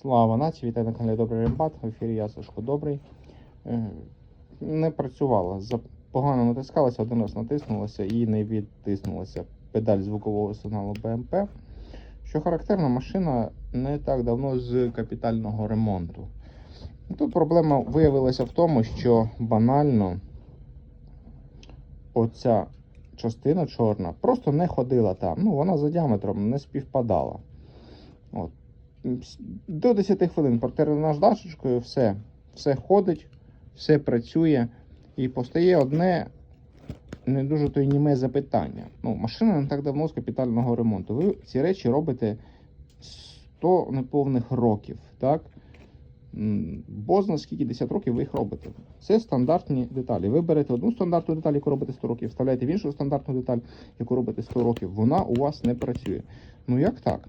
Слава нації, вітаю на каналі Добрий Рембат. В ефірі я Сашко Добрий. Е, Не працювала. Погано натискалася, один раз натиснулася і не відтиснулася педаль звукового сигналу БМП. Що характерно, машина не так давно з капітального ремонту. Тут проблема виявилася в тому, що банально оця частина чорна просто не ходила там. Ну, вона за діаметром не співпадала. От. До 10 хвилин протерли наждачечкою, все, все ходить, все працює. І постає одне не дуже то й німе запитання. Ну, машина не так давно з капітального ремонту. Ви ці речі робите 100 неповних років, так? М, Бо зна скільки 10 років ви їх робите. Це стандартні деталі. Ви берете одну стандартну деталь, яку робите 100 років, вставляєте в іншу стандартну деталь, яку робите 100 років. Вона у вас не працює. Ну як так?